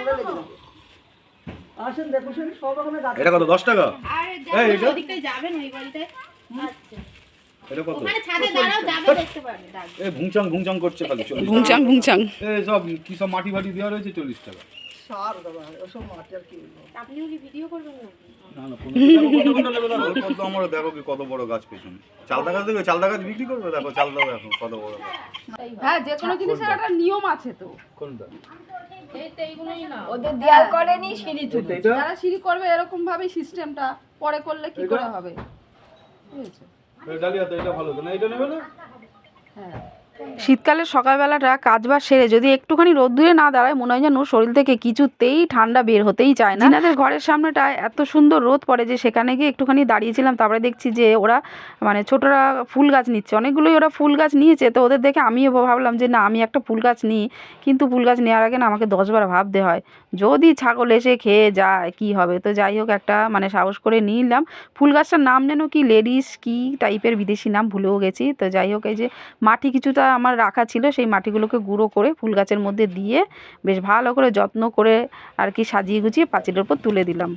আমরা লেগে দেবো আসেন দেখুন সব রকমের গাছ এটা কত দশ টাকা? এই, এটা? ওদিকটায় যাবেন ওই বাড়িতে আচ্ছা। এটা কত? ওখানে ছাদে দাঁড়াও যাবে দেখতে পারবে ডাকবে। ভুংচাং ভুংচাং করছে খালি চল্লিশ ভুংচাং ভুংচাং। এই সব কি সব মাটি ফাটি দেওয়া রয়েছে চল্লিশ টাকা? সার দেওয়া ওসব মাটি আর কি। আপনিও কি ভিডিও করবেন নাকি? আমরা দেখো কি কত বড় গাছ পেছনে। চালদা গাছ দেখবে? চালদা গাছ বিক্রি করবে? দেখো চালদা দেখো কত বড় হ্যাঁ যে কোনো জিনিসের একটা নিয়ম আছে তো। কোনটা? ওদের দেয়াল করেনি সিঁড়ি তুলে যারা সিঁড়ি করবে এরকম ভাবে সিস্টেমটা পরে করলে কি করে হবে? বুঝেছ এটা ভালো তো না? এটা নেবে না? শীতকালের সকালবেলাটা কাজ বাজ সেরে যদি একটুখানি রোদ্দুরে না দাঁড়ায়, মনে হয় যেন শরীর থেকে কিছুতেই ঠান্ডা বের হতেই চায় না। জিনাদের ঘরের সামনেটায় এত সুন্দর রোদ পড়ে যে সেখানে গিয়ে একটুখানি দাঁড়িয়েছিলাম, তারপরে দেখছি যে ওরা মানে ছোটরা ফুল গাছ নিচ্ছে। অনেকগুলোই ওরা ফুল গাছ নিয়েছে, তো ওদের দেখে আমিও ভাবলাম যে না, আমি একটা ফুল গাছ নিই। কিন্তু ফুল গাছ নেওয়ার আগে না আমাকে দশবার ভাবতে হয়, যদি ছাগল এসে খেয়ে যায়, কি হবে? তো যাই হোক, একটা মানে সাহস করে নিলাম। ফুল গাছটার নাম যেন কি, লেডিস কি টাইপের বিদেশি নাম ভুলেও গেছি। তো যাই হোক, এই যে মাটি কিছুটা আমার রাখা ছিল সেই মাটিগুলোকে গুঁড়ো করে ফুল গাছের মধ্যে দিয়ে বেশ ভালো করে যত্ন করে আর কি সাজিয়ে গুছিয়ে পাঁচিলের উপর তুলে দিলাম।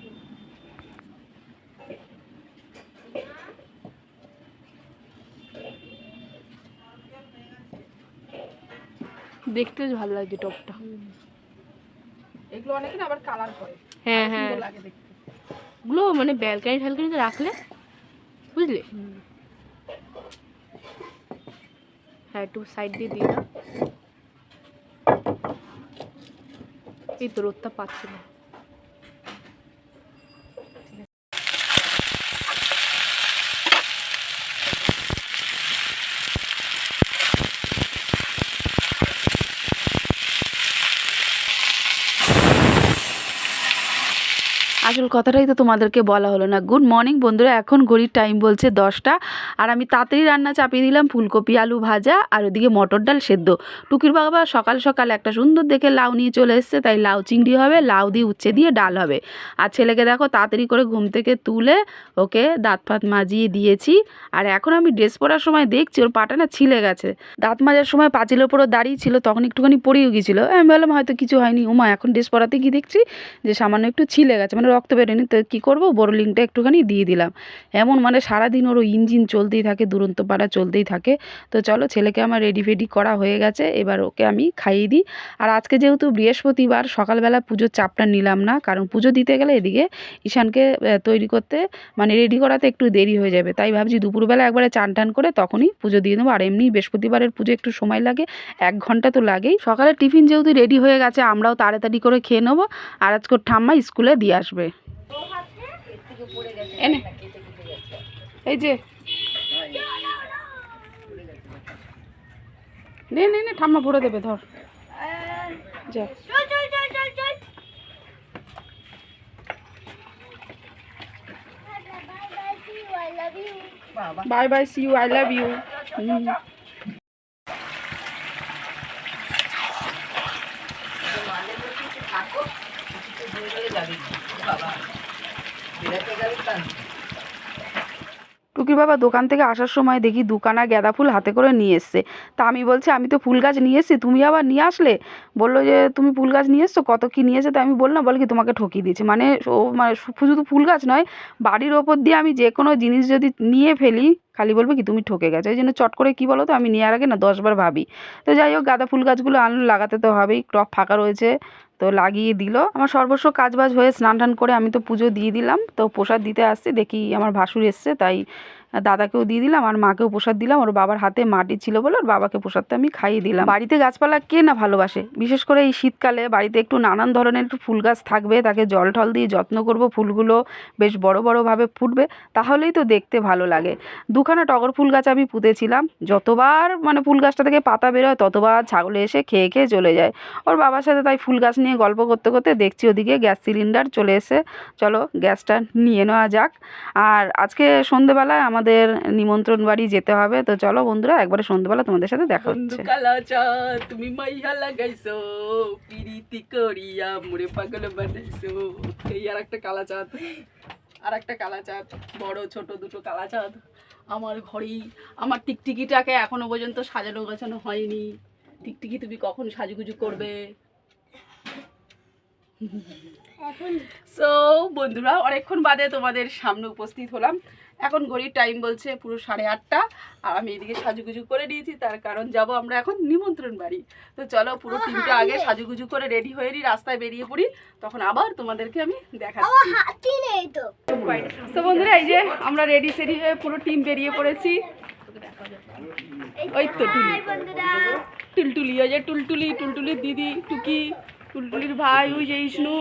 দেখতে ভালো লাগছে টপটা। এগুলো অনেকে আবার কালার করে হ্যাঁ হ্যাঁ। লাগে দেখতে। ওগুলো মানে ব্যালকানি ঠ্যালকানিতে রাখলে বুঝলে? হ্যাঁ একটু সাইড দিয়ে না। এই তো রোদটা পাচ্ছে না। আসল কথাটাই তো তোমাদেরকে বলা হলো না। গুড মর্নিং বন্ধুরা, এখন ঘড়ির টাইম বলছে দশটা। আর আমি তাড়াতাড়ি রান্না চাপিয়ে দিলাম ফুলকপি, আলু ভাজা আর ওদিকে মটর ডাল সেদ্ধ। টুকির বাবা সকাল সকাল একটা সুন্দর দেখে লাউ নিয়ে চলে এসছে, তাই লাউ চিংড়ি হবে, লাউ দিয়ে উচ্ছে দিয়ে ডাল হবে। আর ছেলেকে দেখো তাড়াতাড়ি করে ঘুম থেকে তুলে ওকে দাঁত ফাত মাজিয়ে দিয়েছি। আর এখন আমি ড্রেস পরার সময় দেখছি, ওর পাটা না ছিলে গেছে। দাঁত মাজার সময় পাঁচিলের উপরও দাঁড়িয়ে ছিল, তখন একটুখানি পড়েও গিয়েছিল। আমি বললাম হয়তো কিছু হয়নি। উমা, এখন ড্রেস পরাতে গিয়ে দেখছি যে সামান্য একটু ছিলে গেছে মানে রক্ত বেরোয়নি। তো কী করব? বোরোলিংটা একটুখানি দিয়ে দিলাম। এমন মানে সারাদিন ওর ইঞ্জিন চলতেই থাকে দুরন্ত পাড়া চলতেই থাকে। তো চলো ছেলেকে আমার রেডি ফেডি করা হয়ে গেছে এবার ওকে আমি খাইয়ে দিই। আর আজকে যেহেতু বৃহস্পতিবার সকালবেলা পুজোর চাপটা নিলাম না কারণ পুজো দিতে গেলে এদিকে ঈশানকে তৈরি করতে মানে রেডি করাতে একটু দেরি হয়ে যাবে। তাই ভাবছি দুপুরবেলা একবারে চান টান করে তখনই পুজো দিয়ে দেবো। আর এমনি বৃহস্পতিবারের পুজো একটু সময় লাগে এক ঘণ্টা তো লাগেই। সকালে টিফিন যেহেতু রেডি হয়ে গেছে আমরাও তাড়াতাড়ি করে খেয়ে নেব। আর আজকে ঠাম্মা স্কুলে দিয়ে আসবে। এনে। এই যে নে নে নে ঠাম্মা ভরে দেবে ধর। যা। চল চল চল চল চল bye bye see you I love you টুকির বাবা, দোকান থেকে আসার সময় দেখি দুকানা গাঁদা ফুল হাতে করে নিয়ে এসছে। তা আমি বলছি, আমি তো ফুল গাছ নিয়ে এসেছি, তুমি আবার নিয়ে আসলে? বলল যে, তুমি ফুল গাছ নিয়ে এসছো, কত কী নিয়ে এসে তো আমি বললাম, বলে কি, তোমাকে ঠকিয়ে দিয়েছি। মানে ও মানে শুধু ফুল গাছ নয়, বাড়ির ওপর দিয়ে আমি যে কোনো জিনিস যদি নিয়ে ফেলি খালি বলবে কি, তুমি ঠকে গেছো। এই জন্য চট করে কী বলো তো, আমি নেওয়ার আগে না দশবার ভাবি। তো যাই হোক, গাঁদা ফুল গাছগুলো আনলো, লাগাতে তো হবেই, টপ ফাঁকা রয়েছে, তো লাগিয়ে দিল। আমার সর্বস্ব কাজ বাজ হয়ে স্নান টান করে আমি তো পুজো দিয়ে দিলাম, তো প্রসাদ দিতে আসছি, দেখি আমার ভাসুর এসছে, তাই দাদাকেও দিয়ে দিলাম আর মাকেও প্রসাদ দিলাম। ওর বাবার হাতে মাটি ছিল বলে ওর বাবাকে প্রসাদটা আমি খাইয়ে দিলাম। বাড়িতে গাছপালা কে না ভালোবাসে? বিশেষ করে এই শীতকালে বাড়িতে একটু নানান ধরনের একটু ফুল গাছ থাকবে, তাকে জল টল দিয়ে যত্ন করব, ফুলগুলো বেশ বড় বড়োভাবে ফুটবে, তাহলেই তো দেখতে ভালো লাগে। দুখানা টগর ফুল গাছ আমি পুঁতেছিলাম। যতবার মানে ফুল গাছটা থেকে পাতা বেরোয় ততবার ছাগলে এসে খেয়ে খেয়ে চলে যায়। ওর বাবার সাথে তাই ফুল গাছ নিয়ে গল্প করতে করতে দেখছি ওদিকে গ্যাস সিলিন্ডার চলে এসে চলো গ্যাসটা নিয়ে নেওয়া যাক। আর আজকে সন্ধেবেলায় আমাদের নিমন্ত্রণ বাড়ি যেতে হবে। তো চলো বন্ধুরা একবারে সন্ধেবেলা তোমাদের সাথে দেখা হচ্ছে। তুমি মাইয়া লাগাইছো পিরিতি করিয়া মুড়ে পাগল বানাইছো। এই আর একটা কালা চাঁদ আর একটা কালা চাঁদ বড় ছোট দুটো কালা চাঁদ আমার ঘরেই। আমার টিকটিকিটাকে এখনও পর্যন্ত সাজানো গোছানো হয়নি। টিকটিকি তুমি কখন সাজুগুজু করবে? সো বন্ধুরা অনেকক্ষণ বাদে তোমাদের সামনে উপস্থিত হলাম। এখন ঘড়ির টাইম বলছে পুরো সাড়ে আটটা আর আমি এদিকে সাজুগুজু করে দিয়েছি তার কারণ যাব আমরা এখন নিমন্ত্রণ বাড়ি। তো চলো পুরো টিমটা আগে সাজুগুজু করে রেডি হয়ে নিই রাস্তায় বেরিয়ে পড়ি তখন আবার তোমাদেরকে আমি দেখাচ্ছি। তো। বন্ধুরা এই যে আমরা রেডি সেডি হয়ে পুরো টিম বেরিয়ে পড়েছি। ওই তো টুলি টুলটুলি ওই যে টুলটুলি টুলটুলি দিদি টুকি। টুলটুলির ভাই ওই যে ইষ্ণু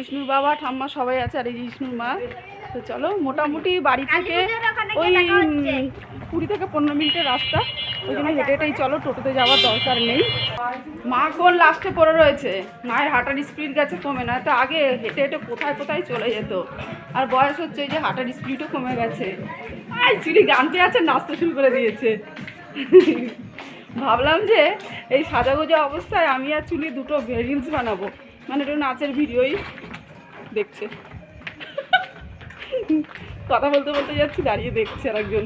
ইষ্ণুর বাবা ঠাম্মা সবাই আছে আর এই যে ইষ্ণুর মা। তো চলো মোটামুটি বাড়ি থেকে ওই কুড়ি থেকে পনেরো মিনিটের রাস্তা। ওই জন্য হেঁটে হেঁটেই চলো টোটোতে যাওয়ার দরকার নেই। মা কোন লাস্টে পড়ে রয়েছে? মায়ের হাঁটার স্পিড গেছে কমে না তো আগে হেঁটে হেঁটে কোথায় কোথায় চলে যেত? আর বয়স হচ্ছে যে হাঁটার স্পিডও কমে গেছে। আই চুরি গানতে আছে নাচতে শুরু করে দিয়েছে। ভাবলাম যে এই সাজাগোজা অবস্থায় আমি আর চুলি দুটো রিলস বানাবো। মানে একটু নাচের ভিডিওই দেখছে। কথা বলতে বলতে যাচ্ছি দাঁড়িয়ে দেখছে আর একজন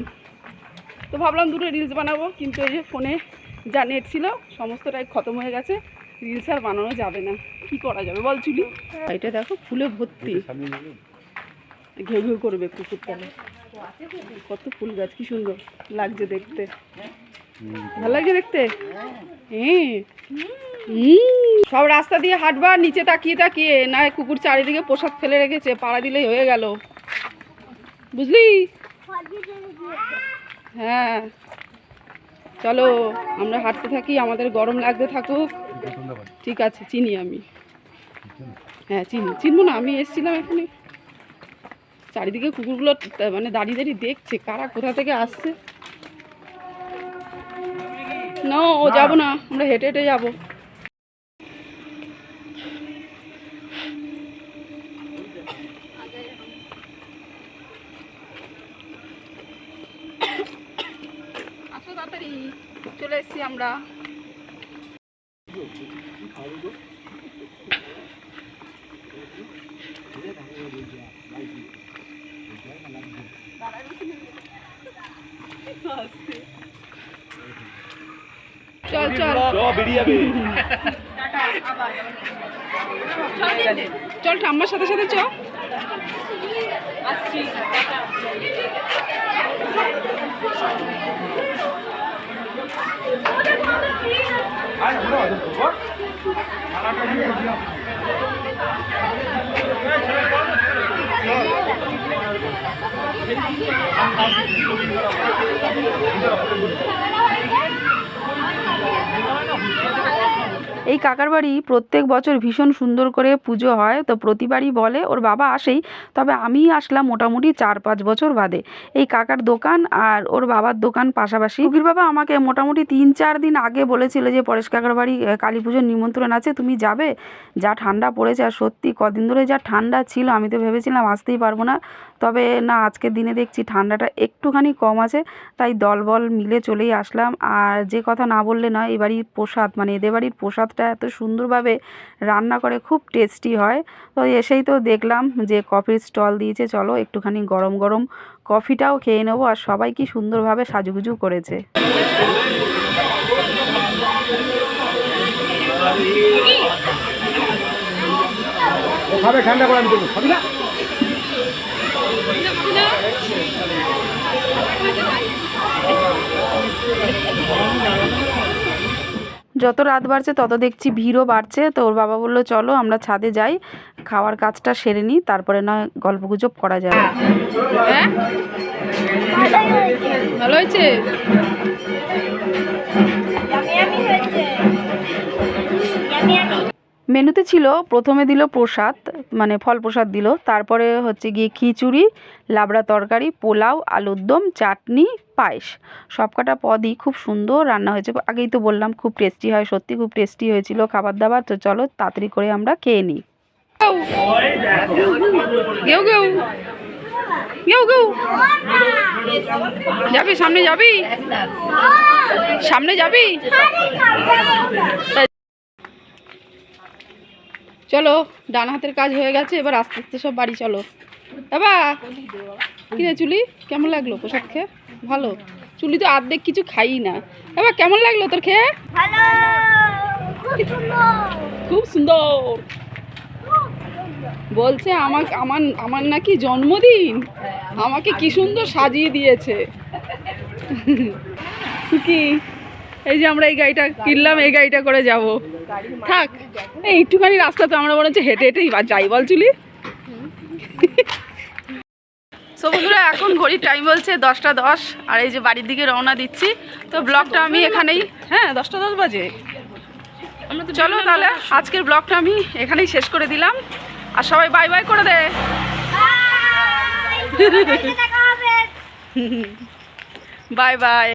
তো ভাবলাম দুটো রিলস বানাবো কিন্তু এই যে ফোনে যা নেট ছিল সমস্তটাই খতম হয়ে গেছে। রিলস আর বানানো যাবে না। কি করা যাবে বল চুলি? এটা দেখো ফুলে ভর্তি। ঘেউ ঘেউ করবে কুকুর তলে কত ফুল গাছ কি সুন্দর লাগছে দেখতে। ভালো লাগছে দেখতে? হ্যাঁ। সব রাস্তা দিয়ে হাঁটবা নিচে তাকিয়ে তাকিয়ে না কুকুর চারিদিকে পোশাক ফেলে রেখেছে পাড়া দিলেই হয়ে গেল। বুঝলি? হ্যাঁ। চলো আমরা হাঁটতে থাকি আমাদের গরম লাগতে থাকুক। ঠিক আছে চিনি আমি। হ্যাঁ চিনি। চিনবো না আমি এসেছিলাম এখানে। চারিদিকে কুকুরগুলো মানে দাঁড়িয়ে দাঁড়িয়ে দেখছে কারা কোথা থেকে আসছে। না ও যাব না আমরা হেঁটে হেঁটে যাব। আসো তাড়াতাড়ি চলে এসেছি আমরা। চল চল চল ঠাম্মার সাথে সাথে চ আসছি এই কাকার বাড়ি প্রত্যেক বছর ভীষণ সুন্দর করে পুজো হয়, তো প্রতিবারই বলে, ওর বাবা আসেই, তবে আমি আসলাম মোটামুটি চার পাঁচ বছর বাদে। এই কাকার দোকান আর ওর বাবার দোকান পাশাপাশি। টুকির বাবা আমাকে মোটামুটি তিন চার দিন আগে বলেছিল যে, পরেশ কাকার বাড়ি কালী পুজোর নিমন্ত্রণ আছে, তুমি যাবে? যা ঠান্ডা পড়েছে, আর সত্যি কদিন ধরে যা ঠান্ডা ছিল, আমি তো ভেবেছিলাম আসতেই পারব না। তবে না, আজকের দিনে দেখছি ঠান্ডাটা একটুখানি কম আছে, তাই দলবল মিলে চলেই আসলাম। আর যে কথা না বললে নয় বাড়ির প্রসাদ মানে এদের বাড়ির প্রসাদটা এত সুন্দরভাবে রান্না করে খুব টেস্টি হয়। তো এসেই তো দেখলাম যে কফির স্টল দিয়েছে, চলো একটুখানি গরম গরম কফিটাও খেয়ে নেব আর সবাই কি সুন্দরভাবে সাজুগুজু করেছে। ঠান্ডা করে আমি না যত রাত বাড়ছে তত দেখছি ভিড়ও বাড়ছে। তো ওর বাবা বলল চলো আমরা ছাদে যাই খাওয়ার কাজটা সেরে নিই তারপরে নয় গল্পগুজব করা যাবে। হ্যাঁ? ভালো হয়েছে? মেনুতে ছিল প্রথমে দিল প্রসাদ মানে ফল প্রসাদ দিল তারপরে হচ্ছে গিয়ে খিচুড়ি লাবড়া তরকারি পোলাও আলুর দম চাটনি পায়েস। সবকটা পদই খুব সুন্দর রান্না হয়েছে। আগেই তো বললাম, খুব টেস্টি হয়, সত্যি খুব টেস্টি হয়েছিল খাবার দাবার তো চলো, তাড়াতাড়ি করে আমরা খেয়ে নিই। যাবি, সামনে যাবি? সামনে যাবি? চলো, ডান হাতের কাজ হয়ে গেছে, এবার আস্তে আস্তে সব বাড়ি চলো। বাবা কি রে চুলি? কেমন লাগল পোশাক খেয়ে? ভালো। চুলি তো আর্ধেক কিছু খাই না। এবার কেমন লাগল তোর খেয়ে? ভালো খুব সুন্দর। বলছে আমাকে আমার আমার নাকি জন্মদিন। আমাকে কি সুন্দর সাজিয়ে দিয়েছে। কি এই যে আমরা এই গাড়িটা কিনলাম এই গাড়িটা করে যাব। থাক এই একটুখানি রাস্তা তো আমরা মনে হচ্ছে হেঁটে হেঁটেই বা- যাই বল চুলি। সো বন্ধুরা এখন ঘড়ির টাইম বলছে দশটা দশ আর এই যে বাড়ির দিকে রওনা দিচ্ছি। তো ব্লগটা আমি এখানেই হ্যাঁ দশটা দশ বাজে। চলো তাহলে আজকের ব্লগটা আমি এখানেই শেষ করে দিলাম। আর সবাই বাই বাই করে দে। Bye bye